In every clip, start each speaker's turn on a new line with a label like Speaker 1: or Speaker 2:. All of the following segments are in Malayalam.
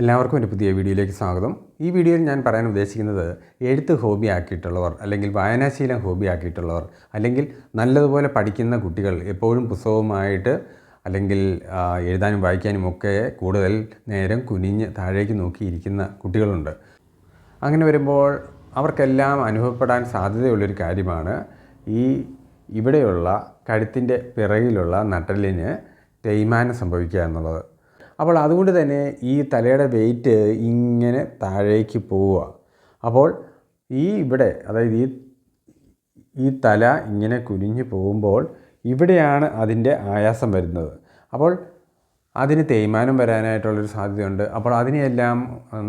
Speaker 1: എല്ലാവർക്കും എന്റെ പുതിയ വീഡിയോയിലേക്ക് സ്വാഗതം. ഈ വീഡിയോയിൽ ഞാൻ പറയാൻ ഉദ്ദേശിക്കുന്നത് എഴുത്ത് ഹോബി ആക്കിയിട്ടുള്ളവർ അല്ലെങ്കിൽ വായനാശീലം ഹോബി ആക്കിയിട്ടുള്ളവർ അല്ലെങ്കിൽ നല്ലതുപോലെ പഠിക്കുന്ന കുട്ടികൾ എപ്പോഴും പുസ്തകവുമായിട്ട് അല്ലെങ്കിൽ എഴുതാനും വായിക്കാനും ഒക്കെ കൂടുതൽ നേരം കുനിഞ്ഞ് താഴേക്ക് നോക്കിയിരിക്കുന്ന കുട്ടികളുണ്ട്. അങ്ങനെ വരുമ്പോൾ അവർക്കെല്ലാം അനുഭവപ്പെടാൻ സാധ്യതയുള്ളൊരു കാര്യമാണ് ഈ ഇവിടെയുള്ള കഴുത്തിന്റെ പിറകിലുള്ള നട്ടലിന് തേയ്മാനം സംഭവിക്കുക എന്നുള്ളത്. അപ്പോൾ അതുകൊണ്ട് തന്നെ ഈ തലയുടെ വെയിറ്റ് ഇങ്ങനെ താഴേക്ക് പോവുക. അപ്പോൾ ഈ ഇവിടെ അതായത് ഈ ഈ തല ഇങ്ങനെ കുനിഞ്ഞു പോകുമ്പോൾ ഇവിടെയാണ് അതിന്റെ ആയാസം വരുന്നത്. അപ്പോൾ അതിന് തേയ്മാനം വരാനായിട്ടുള്ളൊരു സാധ്യതയുണ്ട്. അപ്പോൾ അതിനെയെല്ലാം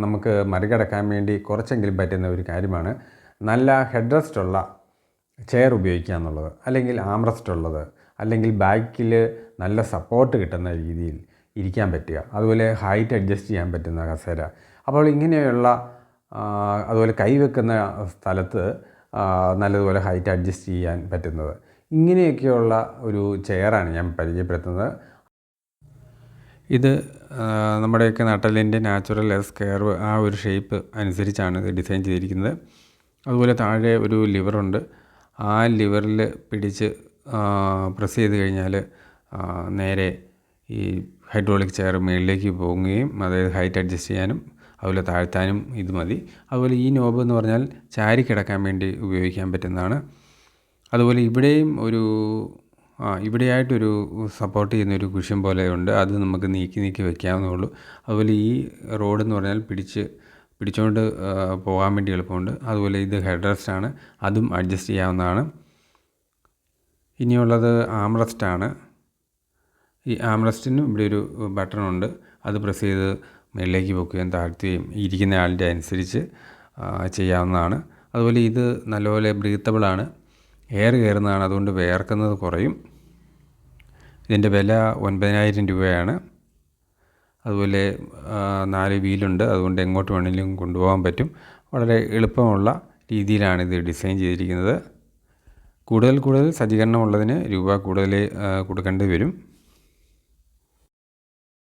Speaker 1: നമുക്ക് മറികടക്കാൻ വേണ്ടി കുറച്ചെങ്കിലും പറ്റുന്ന ഒരു കാര്യമാണ് നല്ല ഹെഡ് റെസ്റ്റ് ഉള്ള ചെയർ ഉപയോഗിക്കുക എന്നുള്ളത്. അല്ലെങ്കിൽ ആംറസ്റ്റ് ഉള്ളത്. അല്ലെങ്കിൽ ബാക്കിൽ നല്ല സപ്പോർട്ട് കിട്ടുന്ന രീതിയിൽ ഇരിക്കാൻ പറ്റുക. അതുപോലെ ഹൈറ്റ് അഡ്ജസ്റ്റ് ചെയ്യാൻ പറ്റുന്ന കസേര. അപ്പോൾ ഇങ്ങനെയുള്ള അതുപോലെ കൈവെക്കുന്ന സ്ഥലത്ത് നല്ലതുപോലെ ഹൈറ്റ് അഡ്ജസ്റ്റ് ചെയ്യാൻ പറ്റുന്നത്. ഇങ്ങനെയൊക്കെയുള്ള ഒരു ചെയറാണ് ഞാൻ പരിചയപ്പെടുത്തുന്നത്. ഇത് നമ്മുടെയൊക്കെ നട്ടലിന്റെ നാച്ചുറൽ എസ് കെയർവ് ആ ഒരു ഷേപ്പ് അനുസരിച്ചാണ് ഇത് ഡിസൈൻ ചെയ്തിരിക്കുന്നത്. അതുപോലെ താഴെ ഒരു ലിവറുണ്ട് ആ ലിവറിൽ പിടിച്ച് പ്രസ് ചെയ്ത് കഴിഞ്ഞാൽ നേരെ ഈ ഹൈഡ്രോളിക് ചെയർ മുകളിലേക്ക് പോകുകയും അതായത് ഹൈറ്റ് അഡ്ജസ്റ്റ് ചെയ്യാനും അതുപോലെ താഴ്ത്താനും ഇത് മതി. അതുപോലെ ഈ നോബ് എന്ന് പറഞ്ഞാൽ ചാരി കിടക്കാൻ വേണ്ടി ഉപയോഗിക്കാൻ പറ്റുന്നതാണ്. അതുപോലെ ഇവിടെയും ഒരു ആ ഇവിടെയായിട്ടൊരു സപ്പോർട്ട് ചെയ്യുന്ന ഒരു കുഷ്യൻ പോലെ ഉണ്ട്. അത് നമുക്ക് നീക്കി നീക്കി വെക്കാവുന്നേ ഉള്ളൂ. അതുപോലെ ഈ റോഡ് എന്ന് പറഞ്ഞാൽ പിടിച്ച് പിടിച്ചുകൊണ്ട് പോകാൻ വേണ്ടി എളുപ്പമുണ്ട്. അതുപോലെ ഇത് ഹെഡ് റെസ്റ്റ് ആണ്. അതും അഡ്ജസ്റ്റ് ചെയ്യാവുന്നതാണ്. ഇനിയുള്ളത് ആംറസ്റ്റ് ആണ്. ഈ ആംറസ്റ്റിനും ഇവിടെ ഒരു ബട്ടൺ ഉണ്ട് അത് പ്രസ് ചെയ്ത് മുകളിലേക്ക് പൊക്കുകയും താഴ്ത്തുകയും ഇരിക്കുന്ന ആളിന്റെ അനുസരിച്ച് ചെയ്യാവുന്നതാണ്. അതുപോലെ ഇത് നല്ലപോലെ ബ്രീത്തബിളാണ്. എയർ കയറുന്നതാണ്. അതുകൊണ്ട് വേർക്കുന്നത് കുറയും. ഇതിന്റെ വില ഒൻപതിനായിരം രൂപയാണ്. അതുപോലെ നാല് വീലുണ്ട്. അതുകൊണ്ട് എങ്ങോട്ട് വേണമെങ്കിലും കൊണ്ടുപോകാൻ പറ്റും. വളരെ എളുപ്പമുള്ള രീതിയിലാണ് ഇത് ഡിസൈൻ ചെയ്തിരിക്കുന്നത്. കൂടുതൽ കൂടുതൽ സജ്ജീകരണമുള്ളതിന് രൂപ കൂടുതൽ കൊടുക്കേണ്ടി വരും.